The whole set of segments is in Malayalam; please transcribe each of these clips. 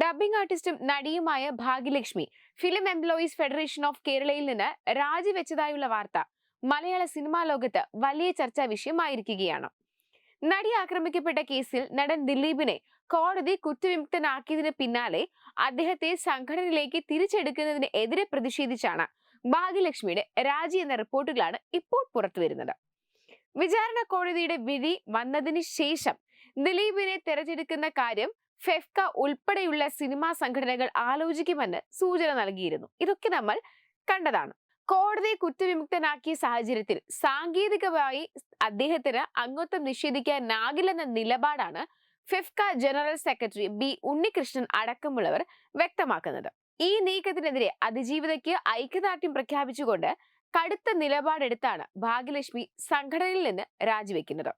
ഡബ്ബിംഗ് ആർട്ടിസ്റ്റും നടിയുമായ Bhagyalakshmi film employees federation of കേരളയിൽ നിന്ന് രാജിവെച്ചതായുള്ള വാർത്ത മലയാള സിനിമാ ലോകത്ത് വലിയ ചർച്ചാ വിഷയമായിരിക്കുകയാണ്. നടി ആക്രമിക്കപ്പെട്ട കേസിൽ നടൻ ദിലീപിനെ കോടതി കുറ്റവിമുക്തനാക്കിയതിന് പിന്നാലെ അദ്ദേഹത്തെ സംഘടനയിലേക്ക് തിരിച്ചെടുക്കുന്നതിന് എതിരെ പ്രതിഷേധിച്ചാണ് ഭാഗ്യലക്ഷ്മിയുടെ രാജി എന്ന റിപ്പോർട്ടുകളാണ് ഇപ്പോൾ പുറത്തുവരുന്നത്. വിചാരണ കോടതിയുടെ വിധി വന്നതിന് ശേഷം ദിലീപിനെ തെരഞ്ഞെടുക്കുന്ന കാര്യം ഫെഫ്ക ഉൾപ്പെടെയുള്ള സിനിമാ സംഘടനകൾ ആലോചിക്കുമെന്ന് സൂചന നൽകിയിരുന്നു. ഇതൊക്കെ നമ്മൾ കണ്ടതാണ്. കോടതി കുറ്റവിമുക്തനാക്കിയ സാഹചര്യത്തിൽ സാങ്കേതികമായി അദ്ദേഹത്തിന് അംഗത്വം നിഷേധിക്കാനാകില്ലെന്ന നിലപാടാണ് FEFKA general secretary B Unnikrishnan അടക്കമുള്ളവർ വ്യക്തമാക്കുന്നത്. ഈ നീക്കത്തിനെതിരെ അതിജീവിതയ്ക്ക് ഐക്യദാർഢ്യം പ്രഖ്യാപിച്ചുകൊണ്ട് കടുത്ത നിലപാടെടുത്താണ് ഭാഗ്യലക്ഷ്മി സംഘടനയിൽ നിന്ന് രാജിവെക്കുന്നത്.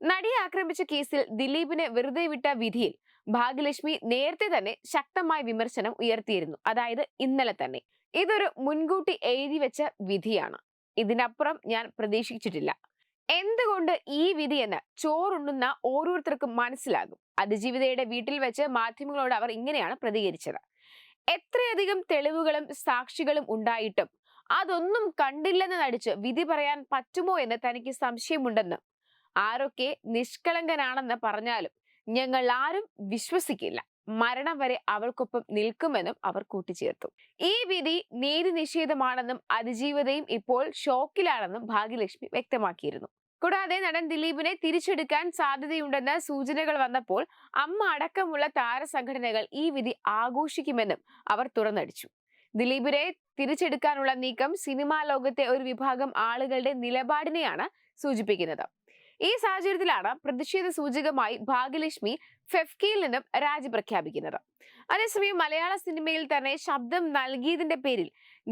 നടിയെ ആക്രമിച്ച കേസിൽ ദിലീപിനെ വെറുതെ വിട്ട വിധിയിൽ ഭാഗ്യലക്ഷ്മി നേരത്തെ തന്നെ ശക്തമായ വിമർശനം ഉയർത്തിയിരുന്നു. അതായത് ഇന്നലെ തന്നെ. ഇതൊരു മുൻകൂട്ടി എഴുതി വെച്ച വിധിയാണ്. ഇതിനപ്പുറം ഞാൻ പ്രതീക്ഷിച്ചിട്ടില്ല. എന്തുകൊണ്ട് ഈ വിധി എന്ന് ചോറുണ്ണുന്ന ഓരോരുത്തർക്കും മനസ്സിലാകും. അതിജീവിതയുടെ വീട്ടിൽ വെച്ച് മാധ്യമങ്ങളോട് അവർ ഇങ്ങനെയാണ് പ്രതികരിച്ചത്. എത്രയധികം തെളിവുകളും സാക്ഷികളും ഉണ്ടായിട്ടും അതൊന്നും കണ്ടില്ലെന്ന് നടിച്ച് വിധി പറയാൻ പറ്റുമോ എന്ന് തനിക്ക് സംശയമുണ്ടെന്ന് ആരൊക്കെ നിഷ്കളങ്കനാണെന്ന് പറഞ്ഞാലും ഞങ്ങൾ ആരും വിശ്വസിക്കില്ല. മരണം വരെ അവൾക്കൊപ്പം നിൽക്കുമെന്നും അവർ കൂട്ടിച്ചേർത്തു. ഈ വിധി നീതി നിഷേധമാണെന്നും അതിജീവതയും ഇപ്പോൾ ഷോക്കിലാണെന്നും ഭാഗ്യലക്ഷ്മി വ്യക്തമാക്കിയിരുന്നു. കൂടാതെ നടൻ ദിലീപിനെ തിരിച്ചെടുക്കാൻ സാധ്യതയുണ്ടെന്ന സൂചനകൾ വന്നപ്പോൾ അമ്മ അടക്കമുള്ള താരസംഘടനകൾ ഈ വിധി ആഘോഷിക്കുമെന്നും അവർ തുറന്നടിച്ചു. ദിലീപിനെ തിരിച്ചെടുക്കാനുള്ള നീക്കം സിനിമാ ലോകത്തെ ഒരു വിഭാഗം ആളുകളുടെ നിലപാടിനെയാണ് സൂചിപ്പിക്കുന്നത്. ഈ സാഹചര്യത്തിലാണ് പ്രതിഷേധ സൂചകമായി ഭാഗ്യലക്ഷ്മി ഫെഫ്കിയിൽ നിന്നും രാജി പ്രഖ്യാപിക്കുന്നത്. അതേസമയം മലയാള സിനിമയിൽ തന്നെ ശബ്ദം നൽകിയതിന്റെ പേരിൽ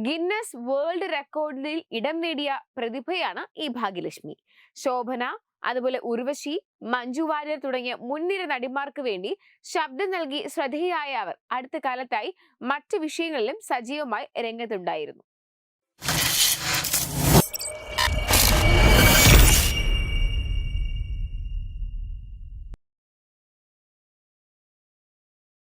ഗിന്നസ് വേൾഡ് റെക്കോർഡിൽ ഇടം നേടിയ പ്രതിഭയാണ് ഈ ഭാഗ്യലക്ഷ്മി. ശോഭന അതുപോലെ ഉർവശി മഞ്ജു വാര്യർ തുടങ്ങിയ മുൻനിര നടിമാർക്ക് വേണ്ടി ശബ്ദം നൽകി ശ്രദ്ധേയായ അവർ അടുത്ത കാലത്തായി മറ്റു വിഷയങ്ങളിലും സജീവമായി രംഗത്തുണ്ടായിരുന്നു.